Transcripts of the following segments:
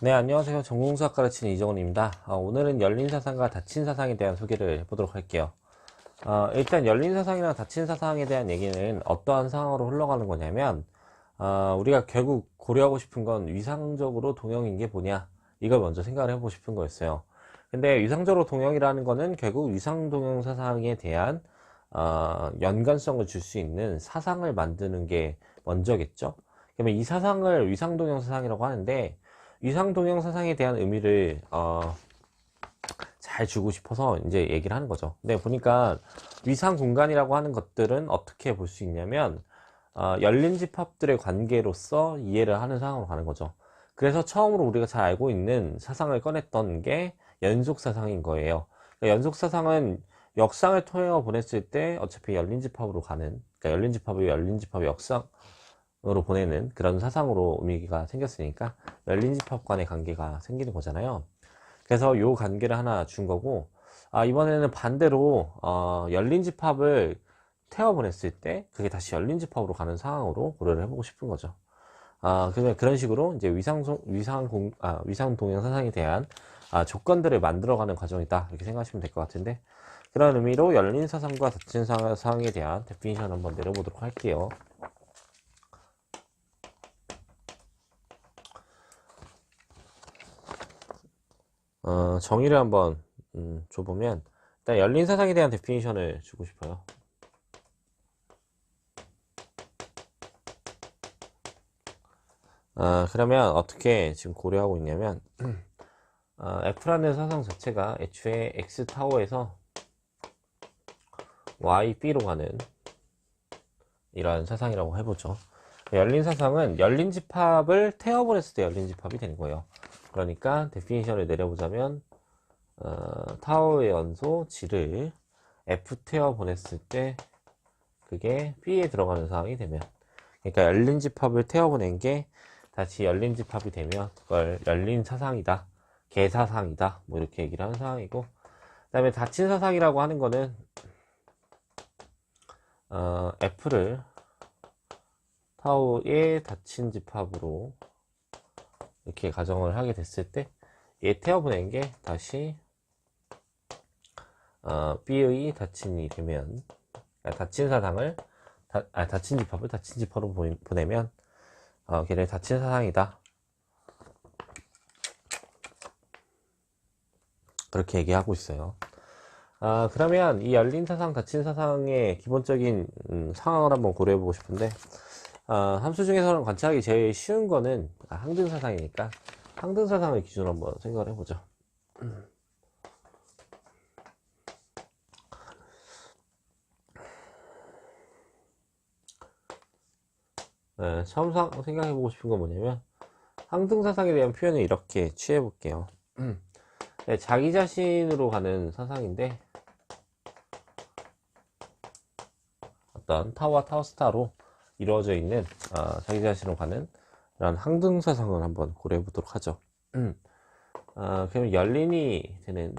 네, 안녕하세요. 전공수학 가르치는 이정훈입니다. 어, 오늘은 열린 사상과 닫힌 사상에 대한 소개를 해보도록 할게요. 어, 일단 열린 사상이나 닫힌 사상에 대한 얘기는 어떠한 상황으로 흘러가는 거냐면, 어, 우리가 결국 고려하고 싶은 건 위상적으로 동형인 게 뭐냐, 이걸 먼저 생각을 해보고 싶은 거였어요. 근데 위상적으로 동형이라는 거는 결국 위상 동형 사상에 대한 어, 연관성을 줄 수 있는 사상을 만드는 게 먼저겠죠. 그러면 이 사상을 위상 동형 사상이라고 하는데 위상 동형 사상에 대한 의미를 어, 잘 주고 싶어서 이제 얘기를 하는 거죠. 근데 보니까 위상 공간이라고 하는 것들은 어떻게 볼 수 있냐면 어, 열린 집합들의 관계로서 이해를 하는 상황으로 가는 거죠. 그래서 처음으로 우리가 잘 알고 있는 사상을 꺼냈던 게 연속 사상인 거예요. 그러니까 연속 사상은 역상을 통해 보냈을 때 어차피 열린 집합으로 가는, 그러니까 열린 집합이 열린 집합의 역상 으로 보내는 그런 사상으로 의미가 생겼으니까 열린 집합 간의 관계가 생기는 거잖아요. 그래서 요 관계를 하나 준 거고, 아, 이번에는 반대로, 어, 열린 집합을 태워 보냈을 때 그게 다시 열린 집합으로 가는 상황으로 고려를 해보고 싶은 거죠. 아, 그러면 그런 식으로 이제 위상, 위상 공, 아, 위상 동형 사상에 대한 아, 조건들을 만들어가는 과정이다. 이렇게 생각하시면 될 것 같은데, 그런 의미로 열린 사상과 닫힌 사상에 대한 데피니션 한번 내려보도록 할게요. 어, 정의를 한번 음, 줘보면 일단 열린 사상에 대한 데피니션을 주고 싶어요. 어, 그러면 어떻게 지금 고려하고 있냐면 어, F라는 사상 자체가 애초에 X 타워에서 Y, B로 가는 이러한 사상이라고 해보죠. 열린 사상은 열린 집합을 태워보냈을 때 열린 집합이 되는 거예요. 그러니까 데피니션을 내려보자면 어, 타워의 연소 G를 F 태워 보냈을 때 그게 B에 들어가는 상황이 되면 그러니까 열린 집합을 태워 보낸 게 다시 열린 집합이 되면 그걸 열린 사상이다. 개사상이다. 뭐 이렇게 얘기를 하는 상황이고 그 다음에 닫힌 사상이라고 하는 거는 어, F를 타우의 닫힌 집합으로 이렇게 가정을 하게 됐을 때 얘 태워보낸 게 다시 어, B의 닫힌이 되면 그러니까 닫힌 사상을 다, 아, 닫힌 집합을 닫힌 집합으로 보- 보내면 어, 걔를 닫힌 사상이다 그렇게 얘기하고 있어요. 아, 그러면 이 열린 사상, 닫힌 사상의 기본적인 음, 상황을 한번 고려해 보고 싶은데, 아, 함수 중에서는 관찰하기 제일 쉬운 거는 아, 항등 사상이니까 항등 사상을 기준으로 한번 생각을 해보죠. 네, 처음 상, 생각해 보고 싶은 건 뭐냐면 항등 사상에 대한 표현을 이렇게 취해 볼게요. 네, 자기 자신으로 가는 사상인데 어떤 타워와 타워스타로 이루어져 있는 어, 자기 자신으로 가는 이런 항등 사상을 한번 고려해 보도록 하죠. 어, 그러면 열린이 되는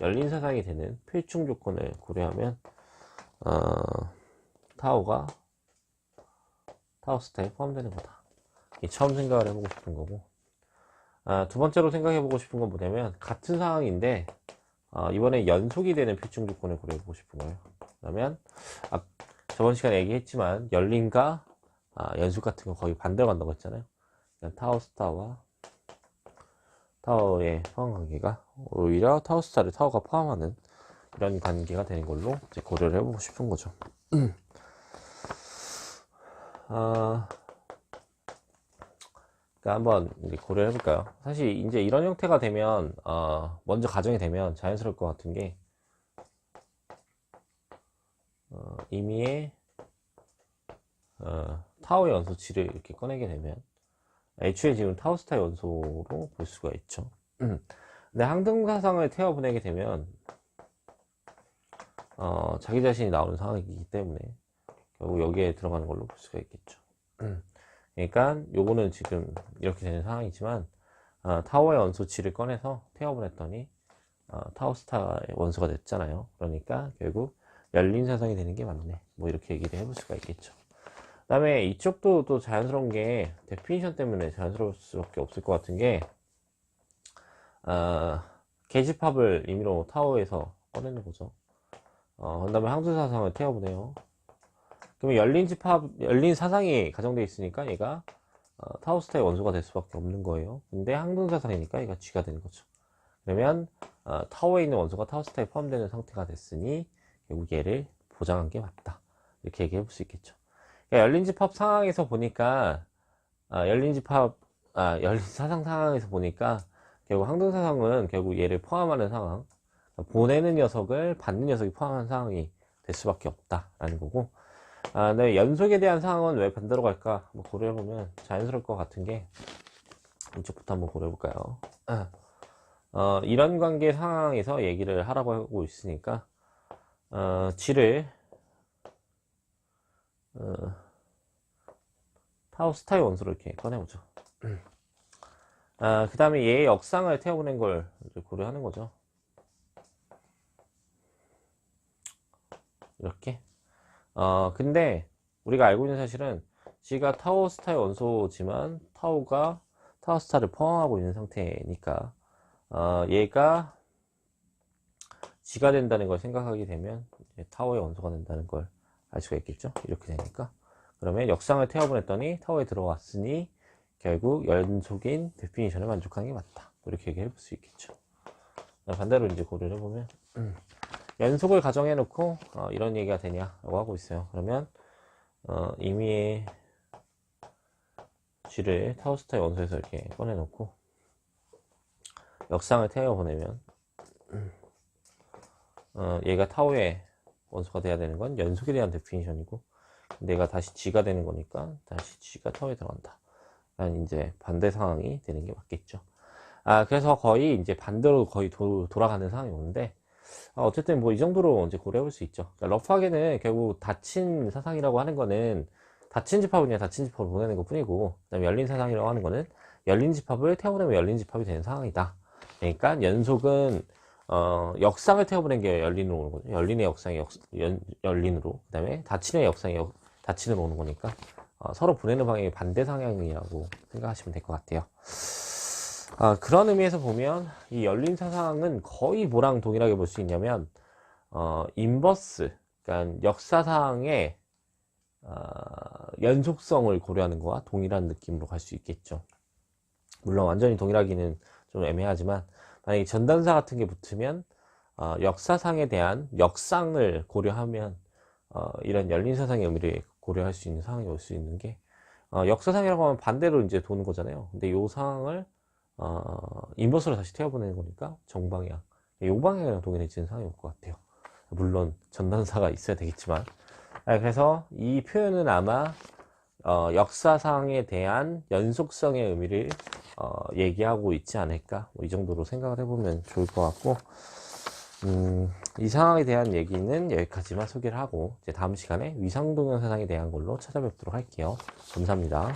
열린 사상이 되는 필충 조건을 고려하면 어, 타워가 타워스타에 포함되는 거다. 이게 처음 생각을 해보고 싶은 거고 아, 두 번째로 생각해보고 싶은 건 뭐냐면 같은 상황인데 어, 이번에 연속이 되는 필충 조건을 고려해보고 싶은 거예요. 그러면 아, 저번 시간에 얘기했지만 열린과 아, 연속 같은 거 거의 반대로 간다고 했잖아요. 타워스타와 타워의 포함 관계가 오히려 타워스타를 타워가 포함하는 이런 관계가 되는 걸로 이제 고려를 해보고 싶은 거죠. 아, 그러니까 한번 고려해 볼까요? 사실 이제 이런 형태가 되면 어, 먼저 가정이 되면 자연스러울 것 같은 게 어, 임의의 어, 타워 연소치를 이렇게 꺼내게 되면 애초에 지금 타워스타 연소로 볼 수가 있죠. 근데 항등사상을 태워 보내게 되면 어, 자기 자신이 나오는 상황이기 때문에 결국 여기에 들어가는 걸로 볼 수가 있겠죠. 그러니까 요거는 지금 이렇게 되는 상황이지만 어, 타워의 원소치를 꺼내서 태워을 했더니 어, 타워스타의 원소가 됐잖아요. 그러니까 결국 열린 사상이 되는 게 맞네. 뭐 이렇게 얘기를 해볼 수가 있겠죠. 다음에 이쪽도 또 자연스러운 게 데피니션 때문에 자연스러울 수밖에 없을 것 같은 게 어, 게시팝을 임의로 타워에서 꺼내는 거죠. 어, 그 다음에 항수사상을 태워보네요. 그러면 열린 집합, 열린 사상이 가정되어 있으니까 얘가 어, 타우스타의 원소가 될 수밖에 없는 거예요. 근데 항등사상이니까 얘가 G가 되는 거죠. 그러면 어, 타워에 있는 원소가 타우스타에 포함되는 상태가 됐으니 얘를 보장한 게 맞다. 이렇게 얘기해 볼 수 있겠죠. 그러니까 열린 집합 상황에서 보니까 아, 열린 집합 아, 열린 사상 상황에서 보니까 결국 항등사상은 결국 얘를 포함하는 상황 그러니까 보내는 녀석을 받는 녀석이 포함한 상황이 될 수밖에 없다라는 거고 아, 네, 연속에 대한 상황은 왜 반대로 갈까? 한번 고려해보면 자연스러울 것 같은 게, 이쪽부터 한번 고려해볼까요? 어, 이런 관계 상황에서 얘기를 하라고 하고 있으니까, 어, G를, 어, 타우스타의 원소를 이렇게 꺼내보죠. 아, 그 다음에 얘의 역상을 태워보낸 걸 고려하는 거죠. 이렇게. 어, 근데 우리가 알고 있는 사실은 G가 타워 스타의 원소지만 타워가 타워 스타를 포함하고 있는 상태니까 어, 얘가 G가 된다는 걸 생각하게 되면 타워의 원소가 된다는 걸 알 수가 있겠죠. 이렇게 되니까 그러면 역상을 태워보냈더니 타워에 들어왔으니 결국 연속인 데피니션을 만족하는 게 맞다. 이렇게 얘기해 볼 수 있겠죠. 반대로 이제 고려를 해보면 음. 연속을 가정해 놓고 어, 이런 얘기가 되냐 라고 하고 있어요. 그러면 어, 임의의 G를 타우스타의 원소에서 이렇게 꺼내 놓고 역상을 태워 보내면 어, 얘가 타워의 원소가 돼야 되는 건 연속에 대한 데피니션이고 내가 다시 G가 되는 거니까 다시 G가 타워에 들어간다. 난 이제 반대 상황이 되는 게 맞겠죠. 아 그래서 거의 이제 반대로 거의 도, 돌아가는 상황이 오는데 아, 어쨌든 뭐 이 정도로 이제 고려해 볼 수 있죠. 그러니까 러프하게는 결국 닫힌 사상이라고 하는 거는 닫힌 집합을 그냥 닫힌 집합을 보내는 것 뿐이고, 그다음에 열린 사상이라고 하는 거는 열린 집합을 태워보내면 열린 집합이 되는 상황이다. 그러니까 연속은 어, 역상을 태워보낸 게 열린으로 오는 거죠. 열린의 역상이 역, 연, 열린으로. 그 다음에 닫힌의 역상이 역, 닫힌으로 오는 거니까 어, 서로 보내는 방향이 반대 방향이라고 생각하시면 될 것 같아요. 아, 그런 의미에서 보면 이 열린 사상은 거의 뭐랑 동일하게 볼 수 있냐면 어, 인버스, 그러니까 역사상의 어, 연속성을 고려하는 거와 동일한 느낌으로 갈 수 있겠죠. 물론 완전히 동일하기는 좀 애매하지만 만약에 전단사 같은 게 붙으면 어, 역사상에 대한 역상을 고려하면 어, 이런 열린 사상의 의미를 고려할 수 있는 상황이 올 수 있는 게 어, 역사상이라고 하면 반대로 이제 도는 거잖아요. 근데 이 상황을 어, 인버스로 다시 태워보내는 거니까 정방향. 이 방향이랑 동일해지는 상황이 올 것 같아요. 물론 전단사가 있어야 되겠지만. 아, 그래서 이 표현은 아마 어, 역사상에 대한 연속성의 의미를 어, 얘기하고 있지 않을까 뭐 이 정도로 생각을 해보면 좋을 것 같고 음, 이 상황에 대한 얘기는 여기까지만 소개를 하고 이제 다음 시간에 위상동영사상에 대한 걸로 찾아뵙도록 할게요. 감사합니다.